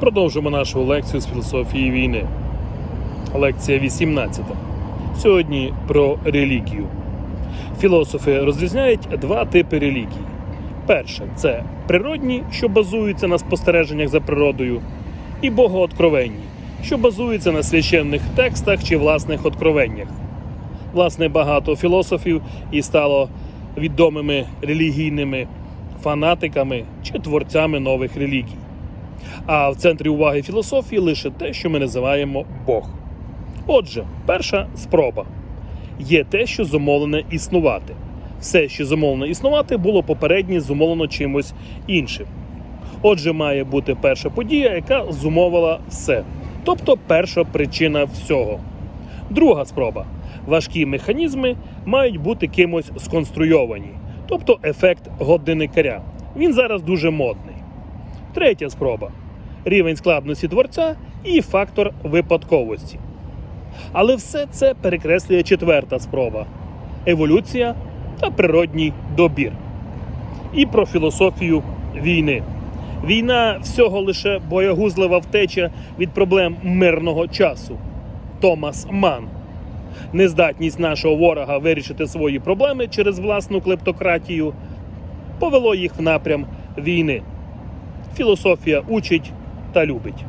Продовжимо нашу лекцію з філософії війни. Лекція 18. Сьогодні про релігію. Філософи розрізняють два типи релігії. Перше це природні, що базуються на спостереженнях за природою, і богооткровенні, що базуються на священних текстах чи власних откровеннях. Власне, багато філософів і стало відомими релігійними фанатиками чи творцями нових релігій. А в центрі уваги філософії лише те, що ми називаємо Бог. Отже, перша спроба є те, що зумовлене існувати. Все, що зумовлено існувати, було попередньо зумовлено чимось іншим. Отже, має бути перша подія, яка зумовила все, тобто перша причина всього. Друга спроба. Важкі механізми мають бути кимось сконструйовані, тобто ефект годинникаря. Він зараз дуже модний. Третя спроба рівень складності творця і фактор випадковості. Але все це перекреслює четверта спроба еволюція та природній добір. І про філософію війни. Війна всього лише боягузлива втеча від проблем мирного часу. Томас Ман. Нездатність нашого ворога вирішити свої проблеми через власну клептократію повело їх в напрям війни. Філософія учить та любить.